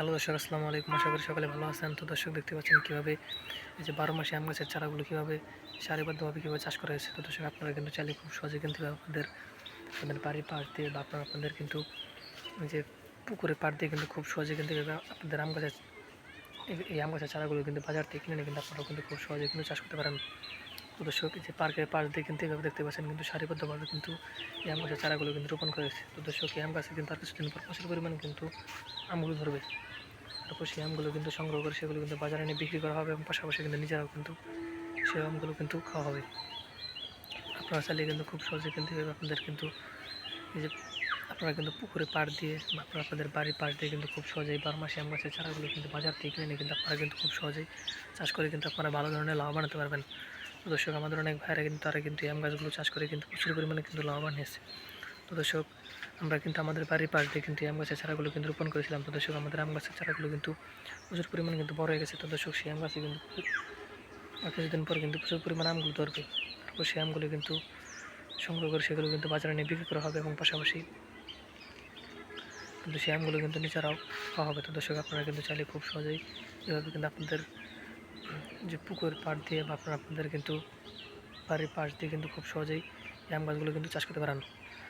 Hello দর্শক, আসসালামু আলাইকুম। আশা করি সকালে ভালো আছেন। তো দর্শক, দেখতে পাচ্ছেন কীভাবে এই যে বারো মাসে আম গাছের চারাগুলো কীভাবে সারিবদ্ধভাবে কীভাবে চাষ করা হয়েছে? তো দর্শক, আপনারা কিন্তু চাইলে খুব সহজে কিন্তু আপনাদের আপনাদের বাড়ির পাশ দিয়ে বা আপনারা আপনাদের কিন্তু যে পুকুরের পাড় দিয়ে কিন্তু খুব সহজে কিন্তু আপনাদের আম গাছের, এই- আম গাছের চারাগুলো কিন্তু বাজার থেকে কিনে কিন্তু আপনারা কিন্তু খুব সহজে কিন্তু চাষ করতে পারেন। তো দর্শক, এই যে পার্কের পাশ দিয়ে কিন্তু এভাবে দেখতে পাচ্ছেন কিন্তু সারিবদ্ধভাবে কিন্তু এই আম গাছের চারাগুলো কিন্তু রোপণ করেছে তো দর্শক, এই আম গাছে কিন্তু আর কিছুদিন পর প্রচুর পরিমাণে কিন্তু আমগুলো ধরবে। তারপর সেই আমগুলো কিন্তু সংগ্রহ করে সেগুলো কিন্তু বাজারে নিয়ে বিক্রি করা হবে এবং পাশাপাশি কিন্তু নিজেরাও কিন্তু সেই আমগুলো কিন্তু খাওয়া হবে। আপনারা চাইলে কিন্তু খুব সহজে কিন্তু আপনাদের কিন্তু এই যে আপনারা কিন্তু পুকুরে পাড় দিয়ে আপনারা আপনাদের বাড়ির পাশ দিয়ে কিন্তু খুব সহজেই বারো মাসে আম গাছের চারাগুলো কিন্তু বাজার থেকে কিনে নিয়ে কিন্তু আপনারা কিন্তু খুব সহজেই চাষ করে কিন্তু আপনারা ভালো ধরনের লাভবান হতে পারবেন। দর্শক, আমাদের অনেক ভাইরা কিন্তু, তারা কিন্তু আম গাছগুলো চাষ করে কিন্তু প্রচুর পরিমাণে কিন্তু লাভবান হয়েছে। তো দর্শক, আমরা কিন্তু আমাদের বাড়ির পাশ দিয়ে কিন্তু আম গাছের চারাগুলো কিন্তু রোপণ করেছিলাম। তো দর্শক, আমাদের আম গাছের চারাগুলো কিন্তু প্রচুর পরিমাণে কিন্তু বড় হয়ে গেছে। তো দর্শক, সেই আম গাছে কিন্তু কিছুদিন পর কিন্তু প্রচুর পরিমাণে আমগুলো ধরবে। তারপর সেই আমগুলো কিন্তু সংগ্রহ করে সেগুলো কিন্তু বাজারে নিয়ে বিক্রি করা হবে এবং পাশাপাশি কিন্তু সেই আমগুলো কিন্তু নিজেরাও খাওয়া হবে। তো দর্শক, আপনারা কিন্তু চাইলে খুব সহজেই এভাবে কিন্তু আপনাদের যে পুকুর পাড় দিয়ে বা আপনারা আপনাদের কিন্তু বাড়ির পাশ দিয়ে কিন্তু খুব সহজেই আম গাছগুলো কিন্তু চাষ করতে পারেন।